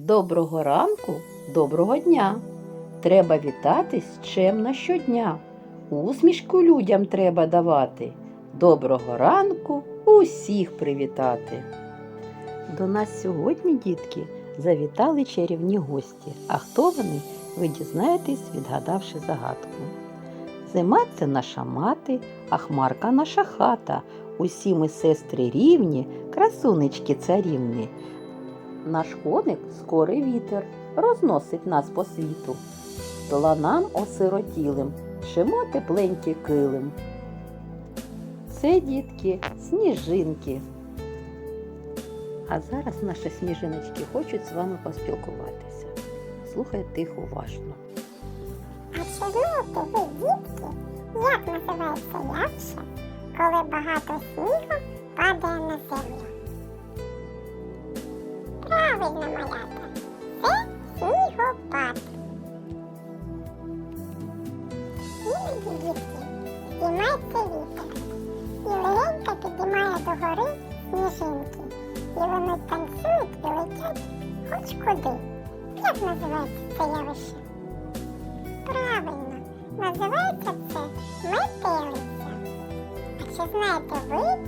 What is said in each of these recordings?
Доброго ранку, доброго дня. Треба вітатись чемно щодня. Усмішку людям треба давати. Доброго ранку усіх привітати. До нас сьогодні, дітки, завітали чарівні гості. А хто вони, ви дізнаєтесь, відгадавши загадку. Зима це наша мати, а хмарка наша хата. Усі ми сестри рівні, красунечки царівні. Наш коник скорий вітер розносить нас по світу. Планам осиротілим шимо тепленький килим. Це, дітки, сніжинки. А зараз наші сніжиночки хочуть з вами поспілкуватися. Слухайте їх уважно. А чи знаєте ви, дітки, як називається явище, коли багато снігу падає на землю? Правильно, малята, це снігопад. Іноді, дітки, здіймається вітер і легенько підіймає догори сніжинки. І вони танцюють і летять хоч куди. Як називається це явище? Правильно, називається це метелиця. А чи знаєте ви,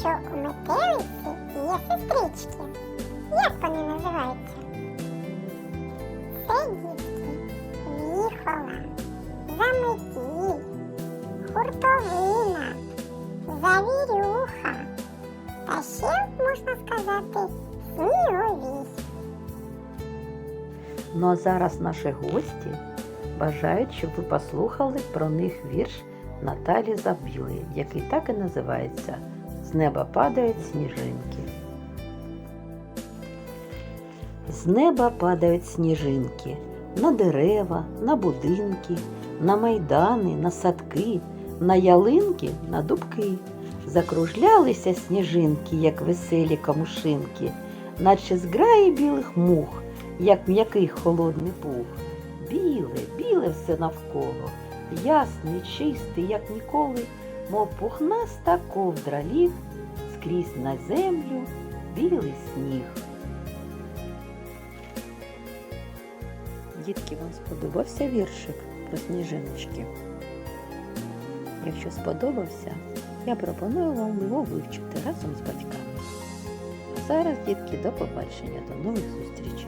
що у метелиці є сестрички? Як вони називаються? Це дітки заметіль, хуртовина, завірюха. Та ще можна сказати сніговій. Ну а зараз наші гості бажають, щоб ви послухали про них вірш Наталі Забілої, який так і називається З неба падають сніжинки. З неба падають сніжинки на дерева, на будинки, на майдани, на садки, на ялинки, на дубки. Закружлялися сніжинки, як веселі камушинки, наче зграї білих мух, як м'який холодний пух. Біле, біле все навколо, ясний, чистий, як ніколи, мов пухнаста ковдра ліг, скрізь на землю білий сніг. Дітки, вам сподобався віршик про сніжиночки? Якщо сподобався, я пропоную вам його вивчити разом з батьками. А зараз, дітки, до побачення, до нових зустрічей!